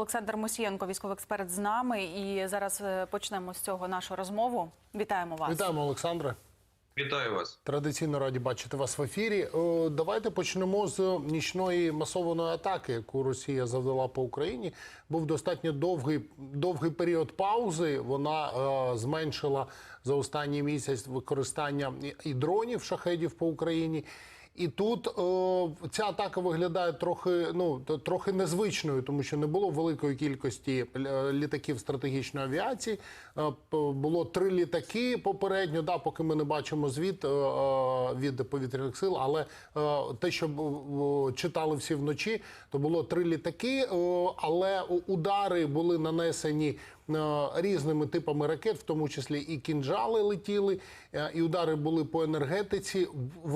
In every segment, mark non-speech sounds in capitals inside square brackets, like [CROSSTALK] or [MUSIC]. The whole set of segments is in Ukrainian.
Олександр Мосієнко, військовий експерт, з нами. І зараз е, почнемо з цього нашу розмову. Вітаємо вас. Вітаємо, Олександре. Вітаю вас. Традиційно раді бачити вас в ефірі. Е, Давайте почнемо з нічної масованої атаки, яку Росія завдала по Україні. Був достатньо довгий довгий період паузи. Вона е, зменшила за останній місяць використання і- і дронів шахедів по Україні. І тут е, ця атака виглядає трохи ну трохи незвичною, тому що не було великої кількості е, літаків стратегічної авіації. Е, було три літаки попередньо, да, поки ми не бачимо звіт від повітряних сил. Але те, що читали всі вночі, то було три літаки, але удари були нанесені. Різними типами ракет, в тому числі і кінжали летіли, е, і удари були по енергетиці. В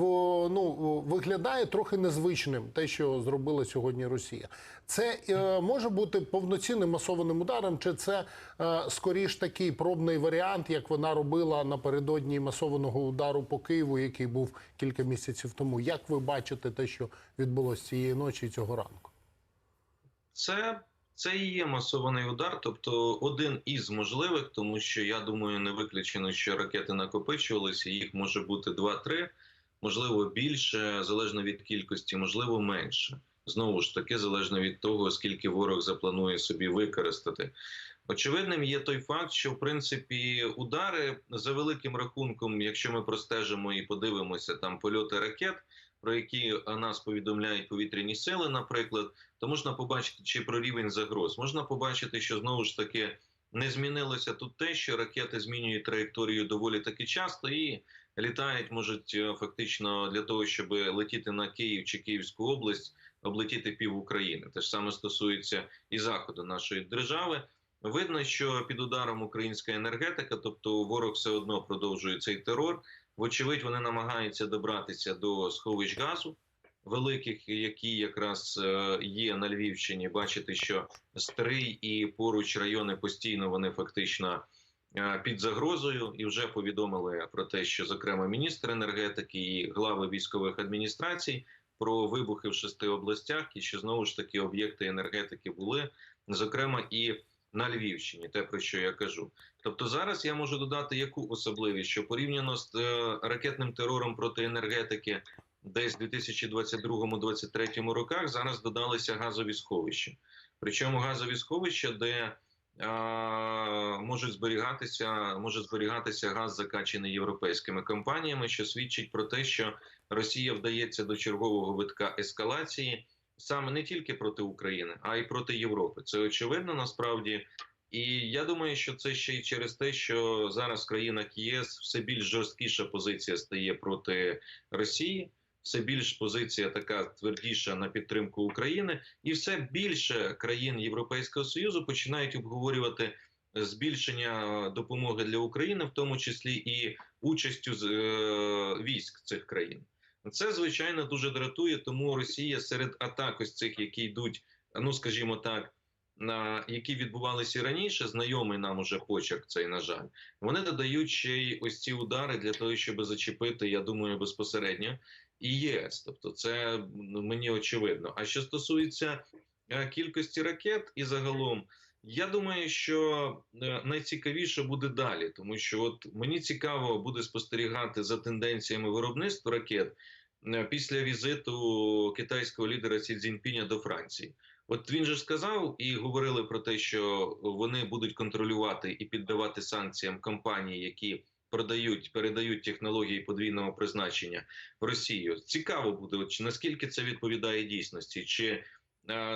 ну виглядає трохи незвичним те, що зробила сьогодні Росія. Це е, може бути повноцінним масованим ударом, чи це е, скоріш такий пробний варіант, як вона робила напередодні масованого удару по Києву, який був кілька місяців тому. Як ви бачите те, що відбулося цієї ночі і цього ранку? Це, це і є масований удар, тобто один із можливих, тому що я думаю, не виключено, що ракети накопичувалися. Їх може бути 2-3, можливо, більше, залежно від кількості, можливо, менше. Знову ж таки, залежно від того, скільки ворог запланує собі використати. Очевидним є той факт, що в принципі удари за великим рахунком, якщо ми простежимо і подивимося там польоти ракет, про які е, нас повідомляють повітряні сили, наприклад, то можна побачити чи про рівень загроз. Можна побачити, що знову ж таки не змінилося тут те, що ракети змінюють траєкторію доволі таки часто і літають, можуть е, фактично для того, щоб летіти на Київ чи Київську область, облетіти пів України. Те ж саме стосується і заходу нашої держави. Видно, що під ударом українська енергетика, тобто ворог все одно продовжує цей терор. Вочевидь, вони намагаються добратися до сховищ газу великих, які якраз е, є на Львівщині. Бачите, що Стрий і поруч райони постійно вони фактично е, під загрозою, і вже повідомили про те, що зокрема міністр енергетики і глави військових адміністрацій про вибухи в шести областях, і що знову ж таки об'єкти енергетики були, зокрема і на Львівщині, те про що я кажу. Тобто зараз я можу додати яку особливість, що порівняно з е, ракетним терором проти енергетики, десь в 2022-2023 роках зараз додалися газові сховища. Причому газові сховища, де а, можуть зберігатися, може зберігатися газ, закачаний європейськими компаніями, що свідчить про те, що Росія вдається до чергового витка ескалації саме не тільки проти України, а й проти Європи. Це очевидно насправді. І я думаю, що це ще й через те, що зараз в країнах ЄС все більш жорсткіша позиція стає проти Росії, все більш позиція така твердіша на підтримку України, і все більше країн Європейського союзу починають обговорювати збільшення допомоги для України, в тому числі і участю з е, військ цих країн. Це звичайно дуже дратує, тому Росія серед атак ось цих, які йдуть, ну скажімо так, на які відбувалися раніше, знайомий нам уже почерк цей, на жаль, вони додають ще й ось ці удари для того, щоб зачепити, я думаю, безпосередньо і ЄС. Тобто, це мені очевидно. А що стосується е, кількості ракет і загалом. Я думаю, що е, найцікавіше буде далі, тому що от мені цікаво буде спостерігати за тенденціями виробництва ракет е, після візиту китайського лідера Сі Цзіньпіня до Франції. От він же сказав і говорили про те, що вони будуть контролювати і піддавати санкціям компанії, які продають, передають технології подвійного призначення в Росію. Цікаво буде, чи наскільки це відповідає дійсності, чи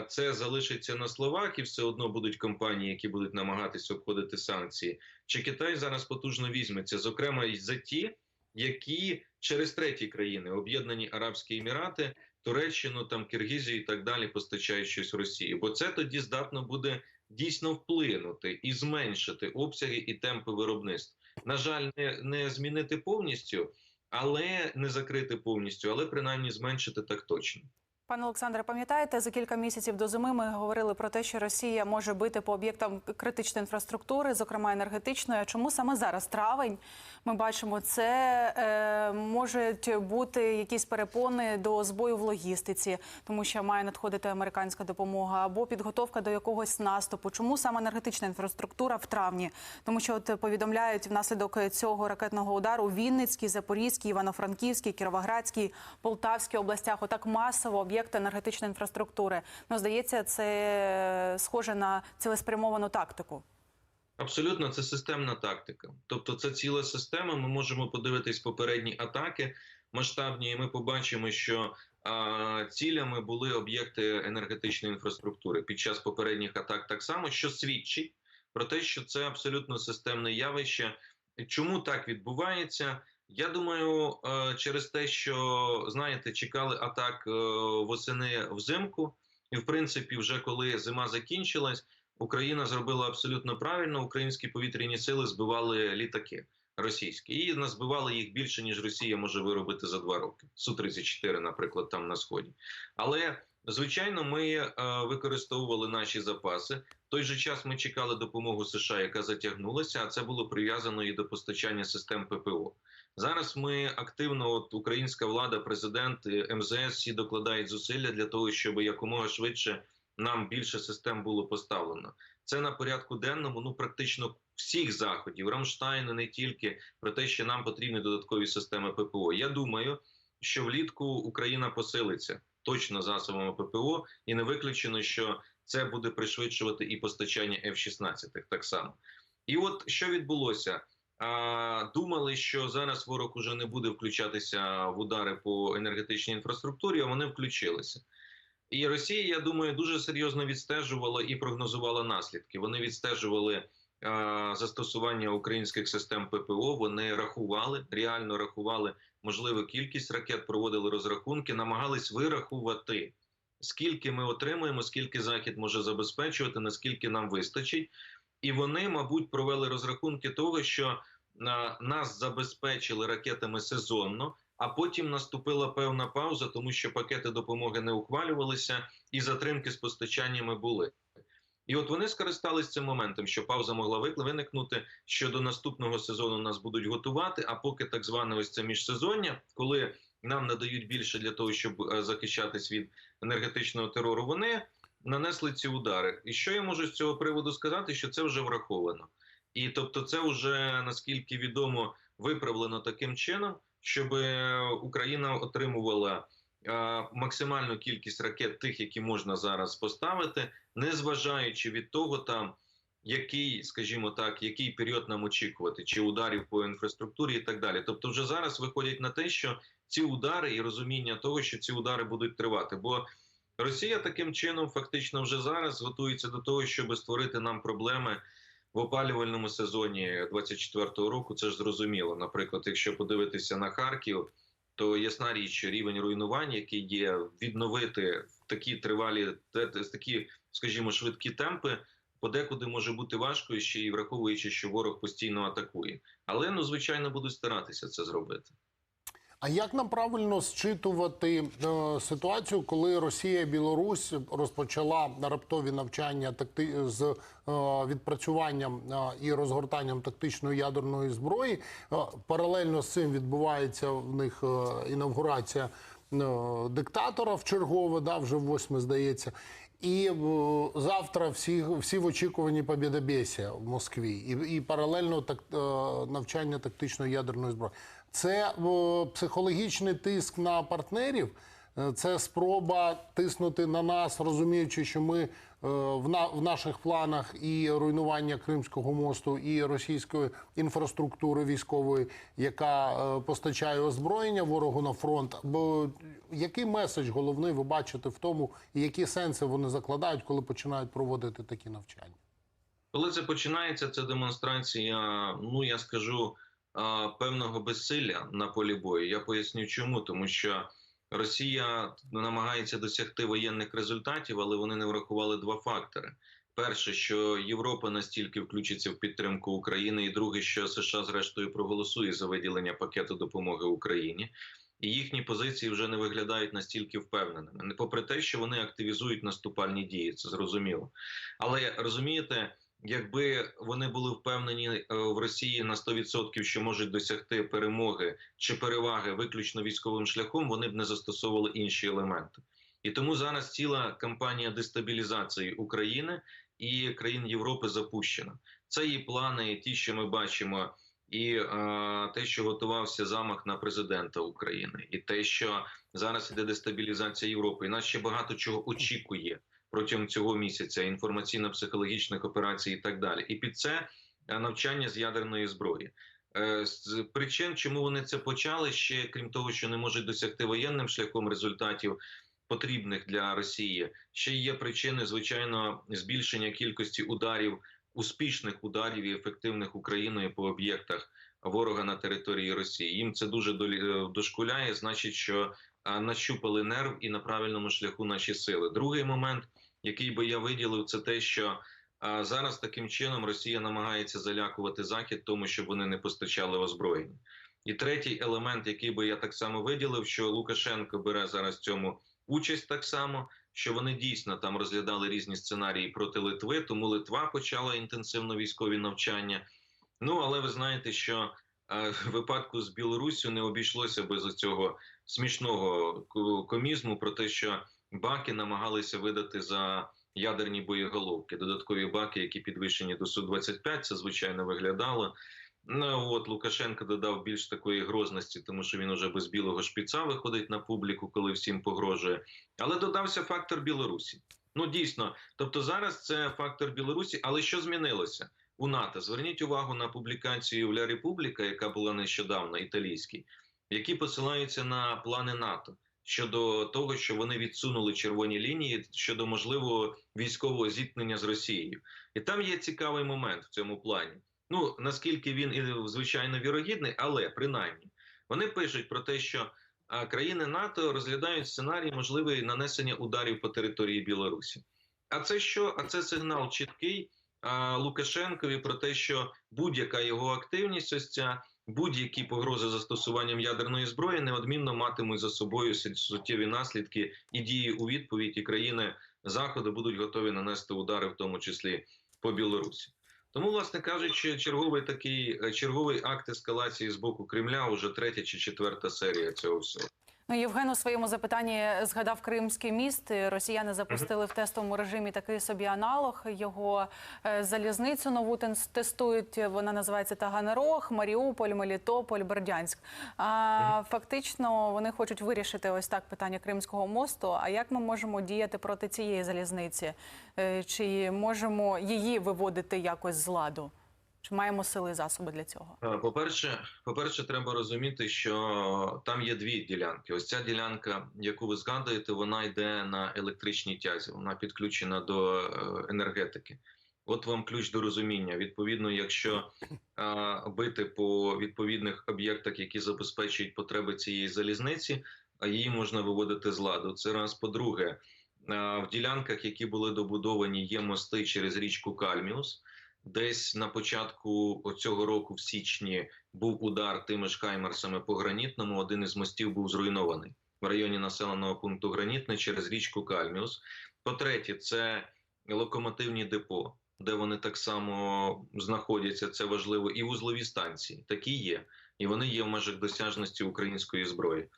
це залишиться на словах, і все одно будуть компанії, які будуть намагатися обходити санкції. Чи Китай зараз потужно візьметься, зокрема і за ті, які через треті країни, Об'єднані Арабські Емірати, Туреччину, там Киргизію і так далі, постачають щось в Росію, бо це тоді здатно буде дійсно вплинути і зменшити обсяги і темпи виробництва. На жаль, не, не змінити повністю, але не закрити повністю, але принаймні зменшити так точно. Пане Олександре, пам'ятаєте, за кілька місяців до зими ми говорили про те, що Росія може бити по об'єктам критичної інфраструктури, зокрема енергетичної. А Чому саме зараз травень? Ми бачимо, це е, можуть бути якісь перепони до збою в логістиці, тому що має надходити американська допомога або підготовка до якогось наступу. Чому саме енергетична інфраструктура в травні? Тому що от повідомляють внаслідок цього ракетного удару Вінницькій, Запорізькій, Івано-Франківській, Кіровоградській, Полтавській областях. Отак масово об'єкти енергетичної інфраструктури. Ну здається, це схоже на цілеспрямовану тактику. Абсолютно, це системна тактика. Тобто, це ціла система. Ми можемо подивитись попередні атаки масштабні, і ми побачимо, що а, цілями були об'єкти енергетичної інфраструктури під час попередніх атак, так само, що свідчить про те, що це абсолютно системне явище. Чому так відбувається? Я думаю, е, через те, що знаєте, чекали атак е, восени взимку, і в принципі, вже коли зима закінчилась. Україна зробила абсолютно правильно. Українські повітряні сили збивали літаки російські і назбивали їх більше ніж Росія може виробити за два роки. Су 34 наприклад, там на сході. Але звичайно, ми е, використовували наші запаси. В той же час ми чекали допомогу США, яка затягнулася. А це було прив'язано і до постачання систем ППО. Зараз ми активно, от українська влада, президент, МЗС всі докладають зусилля для того, щоб якомога швидше нам більше систем було поставлено. Це на порядку денному. Ну практично всіх заходів Рамштайну, не тільки про те, що нам потрібні додаткові системи ППО. Я думаю, що влітку Україна посилиться точно засобами ППО, і не виключено, що це буде пришвидшувати і постачання F-16 так само. І от що відбулося. Думали, що зараз ворог уже не буде включатися в удари по енергетичній інфраструктурі, а вони включилися. І Росія, я думаю, дуже серйозно відстежувала і прогнозувала наслідки. Вони відстежували застосування українських систем ППО. Вони рахували, реально рахували можливу кількість ракет, проводили розрахунки, намагались вирахувати, скільки ми отримуємо, скільки захід може забезпечувати, наскільки нам вистачить. І вони, мабуть, провели розрахунки того, що нас забезпечили ракетами сезонно. А потім наступила певна пауза, тому що пакети допомоги не ухвалювалися, і затримки з постачаннями були. І от вони скористались цим моментом, що пауза могла виникнути, що до наступного сезону нас будуть готувати. А поки так зване ось це міжсезоння, коли нам надають більше для того, щоб е, захищатись від енергетичного терору, вони нанесли ці удари. І що я можу з цього приводу сказати? Що це вже враховано, і тобто, це вже наскільки відомо виправлено таким чином щоб Україна отримувала е, максимальну кількість ракет, тих, які можна зараз поставити, не зважаючи від того, там який, скажімо так, який період нам очікувати, чи ударів по інфраструктурі, і так далі. Тобто, вже зараз виходять на те, що ці удари і розуміння того, що ці удари будуть тривати, бо Росія таким чином фактично вже зараз готується до того, щоб створити нам проблеми в опалювальному сезоні 24-го року. Це ж зрозуміло. Наприклад, якщо подивитися на Харків, то ясна річ, рівень руйнувань, який є, відновити в такі тривалі, такі, скажімо, швидкі темпи. Подекуди може бути важко ще й враховуючи, що ворог постійно атакує, але ну звичайно будуть старатися це зробити. А як нам правильно зчитувати е, ситуацію, коли Росія і Білорусь розпочала раптові навчання такти з е, відпрацюванням е, і розгортанням тактичної ядерної зброї? Е, паралельно з цим відбувається в них е, інавгурація е, диктатора в чергове, да, вже восьме здається. І е, завтра всі, всі в очікуванні побєдобєсія в Москві, і, і паралельно так, е, навчання тактичної ядерної зброї. Це е, психологічний тиск на партнерів, це спроба тиснути на нас, розуміючи, що ми е, в, на, в наших планах і руйнування Кримського мосту, і російської інфраструктури військової, яка е, постачає озброєння ворогу на фронт. Бо який меседж головний ви бачите в тому, і які сенси вони закладають, коли починають проводити такі навчання? Коли це починається, це демонстрація, ну я скажу, певного безсилля на полі бою. Я поясню, чому тому, що Росія намагається досягти воєнних результатів, але вони не врахували два фактори: перше, що Європа настільки включиться в підтримку України, і друге, що США зрештою проголосує за виділення пакету допомоги Україні. і їхні позиції вже не виглядають настільки впевненими. Не попри те, що вони активізують наступальні дії, це зрозуміло. Але розумієте, якби вони були впевнені е, в Росії на 100%, що можуть досягти перемоги чи переваги виключно військовим шляхом, вони б не застосовували інші елементи. І тому зараз ціла кампанія дестабілізації України і країн Європи запущена. Це і плани, і ті, що ми бачимо, і е, те, що готувався замах на президента України, і те, що зараз іде дестабілізація Європи, і нас ще багато чого очікує протягом цього місяця, інформаційно-психологічних операцій і так далі. І під це е, навчання з ядерної зброї. Е, З причин, чому вони це почали, ще крім того, що не можуть досягти воєнним шляхом результатів потрібних для Росії, ще є причини, звичайно, збільшення кількості ударів, успішних ударів і ефективних Україною по об'єктах ворога на території Росії. Їм це дуже е, дошкуляє, значить, що нащупали нерв і на правильному шляху наші сили. Другий момент, який би я виділив, це те, що зараз таким чином Росія намагається залякувати Захід, тому щоб вони не постачали озброєння. І третій елемент, який би я так само виділив, що Лукашенко бере зараз цьому участь так само, що вони дійсно там розглядали різні сценарії проти Литви, тому Литва почала інтенсивно військові навчання. Ну але ви знаєте, що е, [LAUGHS] випадку з Білоруссю не обійшлося без цього смішного ко- комізму про те, що баки намагалися видати за ядерні боєголовки, додаткові баки, які підвищені до Су-25, це звичайно виглядало. Ну от Лукашенко додав більш такої грозності, тому що він уже без білого шпіца виходить на публіку, коли всім погрожує. Але додався фактор Білорусі. Ну дійсно, тобто зараз це фактор Білорусі, але що змінилося у НАТО? Зверніть увагу на публікацію Ля Републіка, яка була нещодавно італійській, які посилаються на плани НАТО щодо того, що вони відсунули червоні лінії щодо можливого військового зіткнення з Росією. І там є цікавий момент в цьому плані. Ну наскільки він і звичайно вірогідний, але принаймні вони пишуть про те, що країни НАТО розглядають сценарій можливої нанесення ударів по території Білорусі. А це що? А це сигнал чіткий а, Лукашенкові про те, що будь-яка його активність, ось ця будь-які погрози застосуванням ядерної зброї неодмінно матимуть за собою суттєві наслідки і дії у відповідь, і країни Заходу будуть готові нанести удари, в тому числі по Білорусі. Тому, власне кажучи, черговий такий е, черговий акт ескалації з боку Кремля, уже третя чи четверта серія цього всього. Ну, Євген у своєму запитанні згадав Кримський міст. Росіяни запустили в тестовому режимі такий собі аналог. Його е, залізницю нову тестують. Вона називається Таганрог, Маріуполь, Мелітополь, Бердянськ. А фактично вони хочуть вирішити ось так питання Кримського мосту. А як ми можемо діяти проти цієї залізниці? Е, Чи можемо її виводити якось з ладу? Чи маємо сили і засоби для цього? Е, По-перше, по-перше, треба розуміти, що там є дві ділянки. Ось ця ділянка, яку ви згадуєте, вона йде на електричній тязі, вона підключена до е, енергетики. От вам ключ до розуміння. Відповідно, якщо е, бити по відповідних об'єктах, які забезпечують потреби цієї залізниці, а її можна виводити з ладу. Це раз. По-друге, в ділянках, які були добудовані, є мости через річку Кальміус. Десь на початку цього року, в січні, був удар тими ж Хаймерсами по гранітному. Один із мостів був зруйнований в районі населеного пункту Гранітне через річку Кальміус. По-третє, це локомотивні депо, де вони так само знаходяться. Це важливо, і вузлові станції такі є, і вони є в межах досяжності української зброї.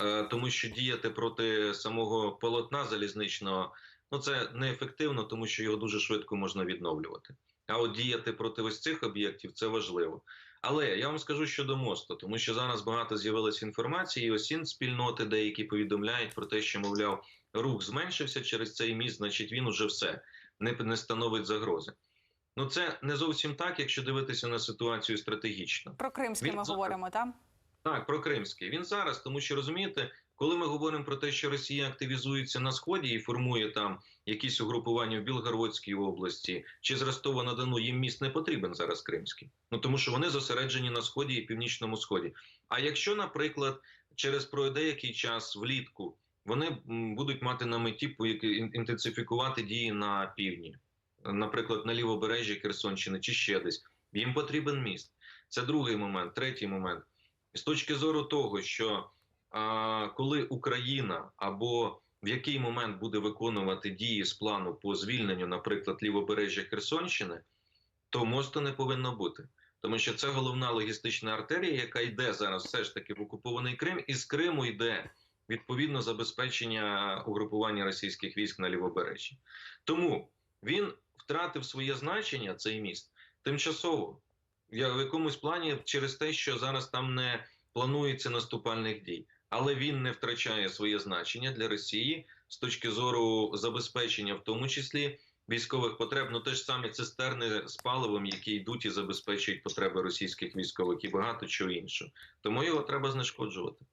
Е, тому що діяти проти самого полотна залізничного ну це неефективно, тому що його дуже швидко можна відновлювати. А от діяти проти ось цих об'єктів це важливо. Але я вам скажу щодо мосту, тому що зараз багато з'явилось інформації, і осін спільноти деякі повідомляють про те, що мовляв рух зменшився через цей міст, значить він уже все не, не становить загрози. Ну це не зовсім так, якщо дивитися на ситуацію стратегічно. Про Кримський Він ми зараз- говоримо, так? Так, про Кримський. Він зараз, тому що розумієте, коли ми говоримо про те, що Росія активізується на сході і формує там якісь угрупування в Білгородській області чи з Ростова на Дону, їм міст не потрібен зараз Кримський. Ну тому що вони зосереджені на сході і північному сході. А якщо, наприклад, через пройде який час влітку вони будуть мати на меті інтенсифікувати дії на півдні, наприклад, на лівобережжі Херсонщини чи ще десь, їм потрібен міст. Це другий момент, третій момент. З точки зору того, що коли Україна або в який момент буде виконувати дії з плану по звільненню, наприклад, лівобережжя Херсонщини, то мосту не повинно бути. Тому що це головна логістична артерія, яка йде зараз все ж таки в окупований Крим, і з Криму йде відповідно забезпечення угрупування російських військ на лівобережжі. Тому він втратив своє значення, цей міст, тимчасово, в якомусь плані через те, що зараз там не планується наступальних дій. Але він не втрачає своє значення для Росії з точки зору забезпечення, в тому числі військових потреб, ну те ж саме цистерни з паливом, які йдуть і забезпечують потреби російських військових і багато чого іншого. Тому його треба знешкоджувати.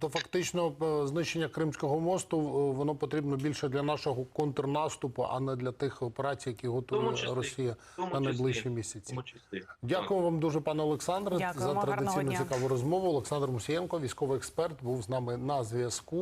Тобто, фактично, е, знищення Кримського мосту е, воно потрібно більше для нашого контрнаступу, а не для тих операцій, які готує числі. Росія на найближчі місяці. Дякую вам дуже, пане Олександре, за традиційну цікаву розмову. Олександр Мусієнко, військовий експерт, був з нами на зв'язку.